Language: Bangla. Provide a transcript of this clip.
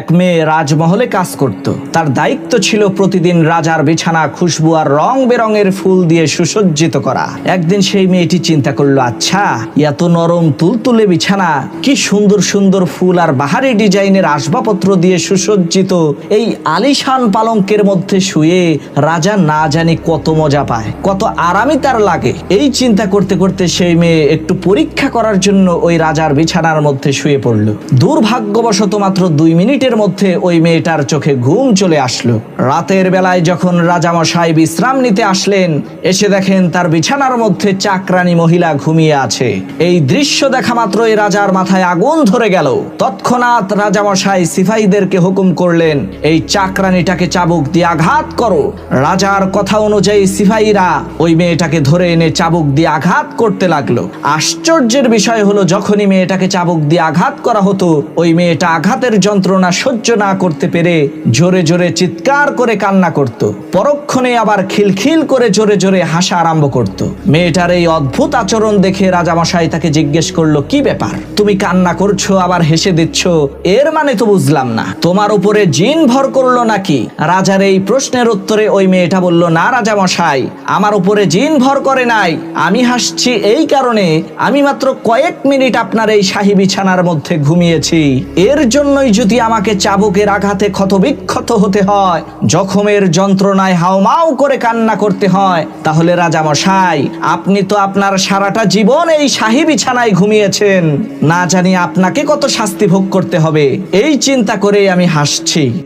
এক মেয়ে রাজমহলে কাজ করত। তার দায়িত্ব ছিল প্রতিদিন রাজার বিছানা, খুশবু আর রং বেরঙের ফুল দিয়ে সুসজ্জিত করা। একদিন সেই মেয়েটি চিন্তা করল আচ্ছা এত নরম তুলতুলে বিছানা, কি সুন্দর সুন্দর ফুল আর বাহারি ডিজাইনের আসবাবপত্র দিয়ে সুসজ্জিত। এই আলিশান পালঙ্কের মধ্যে শুয়ে রাজা না জানি কত মজা পায়, কত আরামই তার লাগে। এই চিন্তা করতে করতে সেই মেয়ে একটু পরীক্ষা করার জন্য ওই রাজার বিছানার মধ্যে শুয়ে পড়ল। দুর্ভাগ্যবশত মাত্র দুই মিনিটের মধ্যে ওই মেয়েটার চোখে ঘুম চলে আসলো। রাতের বেলায় যখন রাজামশাই বিশ্রাম নিতে আসলেন, এসে দেখেন তার বিছানার মধ্যে চাকরানি মহিলা ঘুমিয়ে আছে। এই দৃশ্য দেখা মাত্রই রাজার মাথায় আগুন ধরে গেল। তৎক্ষণাৎ রাজামশাই সিপাহীদেরকে হুকুম করলেন, এই চাকরানিটাকে চাবুক দিয়ে আঘাত করো। রাজার কথা অনুযায়ী সিপাহীরা ওই মেয়েটাকে ধরে এনে চাবুক দিয়ে আঘাত করতে লাগল। আশ্চর্যের বিষয় হলো, যখনই মেয়েটাকে চাবুক দিয়ে আঘাত করা হতো, ওই মেয়েটা আঘাতের যন্ত্রণা সহ্য না করতে পেরে জোরে জোরে চিৎকার করে কান্না করত। পরক্ষণে আবার খিলখিল করে জোরে জোরে হাসা আরম্ভ করত। মেয়েটার এই অদ্ভুত আচরণ দেখে রাজামশাই তাকে জিজ্ঞেস করল, কি ব্যাপার? তুমি কান্না করছ, আবার হেসে দিচ্ছ? এর মানে তো বুঝলাম না। তোমার উপরে জিন ভর করল নাকি? রাজার এই প্রশ্নের উত্তরে ওই মেয়েটা বলল, না রাজামশাই, আমার উপরে জিন ভর করে নাই। আমি হাসছি এই কারণে, আমি মাত্র কয়েক মিনিট আপনার এই শাহী বিছানার মধ্যে ঘুমিয়েছি। এর জন্যই যদি আমাকে চাবুকের আঘাতে ক্ষতবিক্ষত হতে হয়। জখমের যন্ত্রণায় হাউমাউ করে কান্না করতে হয়। তাহলে রাজামশাই, আপনি তো আপনার সারাটা জীবন এই শাহী বিছানায় ঘুমিয়েছেন। না জানি আপনাকে কত শাস্তি ভোগ করতে হবে। এই চিন্তা করেই আমি হাসছি।